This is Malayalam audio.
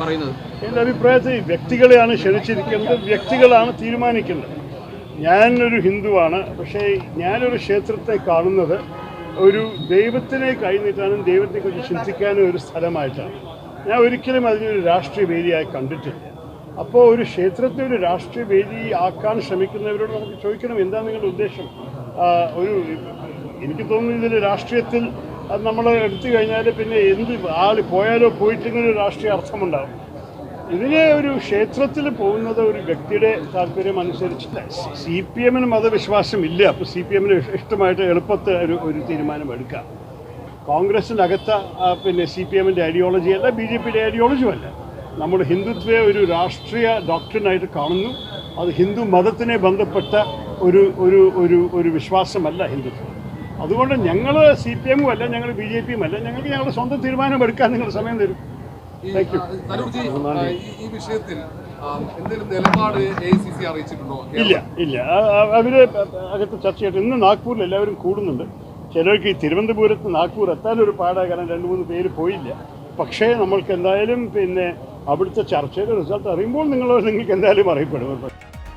പറയുന്നത്? എന്റെ അഭിപ്രായത്തിൽ വ്യക്തികളെയാണ് ക്ഷണിച്ചിരിക്കുന്നത്. വ്യക്തികളാണ് തീരുമാനിക്കുന്നത്. ഞാനൊരു ഹിന്ദുവാണ്. പക്ഷേ ഞാനൊരു ക്ഷേത്രത്തെ കാണുന്നത് ഒരു ദൈവത്തിനെ കഴിഞ്ഞിട്ടാണ് ദൈവത്തെക്കുറിച്ച് ചിന്തിക്കാനും ഒരു സ്ഥലമായിട്ടാണ്. ഞാൻ ഒരിക്കലും അതിനൊരു രാഷ്ട്രീയ വേദിയായി കണ്ടിട്ടില്ല. അപ്പോൾ ഒരു ക്ഷേത്രത്തെ ഒരു രാഷ്ട്രീയ വേദി ആക്കാൻ ശ്രമിക്കുന്നവരോട് നമുക്ക് ചോദിക്കണം എന്താണ് നിങ്ങളുടെ ഉദ്ദേശം? ഒരു എനിക്ക് തോന്നുന്നു ഇതിൽ രാഷ്ട്രീയത്തിൽ അത് നമ്മൾ എടുത്തു കഴിഞ്ഞാൽ പിന്നെ എന്ത് ആൾ പോയാലോ പോയിട്ടിങ്ങനെ ഒരു രാഷ്ട്രീയ അർത്ഥമുണ്ടാവും. ഇതിനെ ഒരു ക്ഷേത്രത്തിൽ പോകുന്നത് ഒരു വ്യക്തിയുടെ താല്പര്യം അനുസരിച്ചില്ല. സി പി എമ്മിന് മതവിശ്വാസം ഇല്ല അപ്പോൾ സി പി എമ്മിന് ഇഷ്ടമായിട്ട് എളുപ്പത്തിൽ ഒരു ഒരു തീരുമാനം എടുക്കാം. കോൺഗ്രസിന്റെ അകത്ത പിന്നെ സി പി എമ്മിന്റെ ഐഡിയോളജി അല്ല ബി ജെ പിയുടെ ഐഡിയോളജിയും അല്ല. നമ്മൾ ഹിന്ദുത്വയെ ഒരു രാഷ്ട്രീയ ഡോക്ടറിനായിട്ട് കാണുന്നു. അത് ഹിന്ദു മതത്തിനെ ബന്ധപ്പെട്ട ഒരു ഒരു ഒരു ഒരു വിശ്വാസമല്ല ഹിന്ദുത്വം. അതുകൊണ്ട് ഞങ്ങൾ സി പി എമ്മും അല്ല ഞങ്ങൾ ബി ജെ പിയും അല്ല ഞങ്ങൾക്ക് ഞങ്ങളുടെ സ്വന്തം തീരുമാനം എടുക്കാൻ നിങ്ങൾ സമയം തരും. ഈ, വിഷയത്തിൽ നിലപാട് അറിയിച്ചിട്ടുണ്ടോ ഇല്ല ഇല്ല. അവർ അകത്ത് ചർച്ച ചെയ്തിട്ട് ഇന്ന് നാഗ്പൂരിൽ എല്ലാവരും കൂടുന്നുണ്ട്. ചിലർക്ക് ഈ തിരുവനന്തപുരത്ത് നാഗ്പൂർ ഒരു പാടാണ് കാരണം രണ്ട് മൂന്ന് പേര് പോയില്ല. പക്ഷേ നമ്മൾക്ക് എന്തായാലും പിന്നെ അവിടുത്തെ ചർച്ചയുടെ റിസൾട്ട് അറിയുമ്പോൾ നിങ്ങൾ നിങ്ങൾക്ക് എന്തായാലും അറിയപ്പെടും.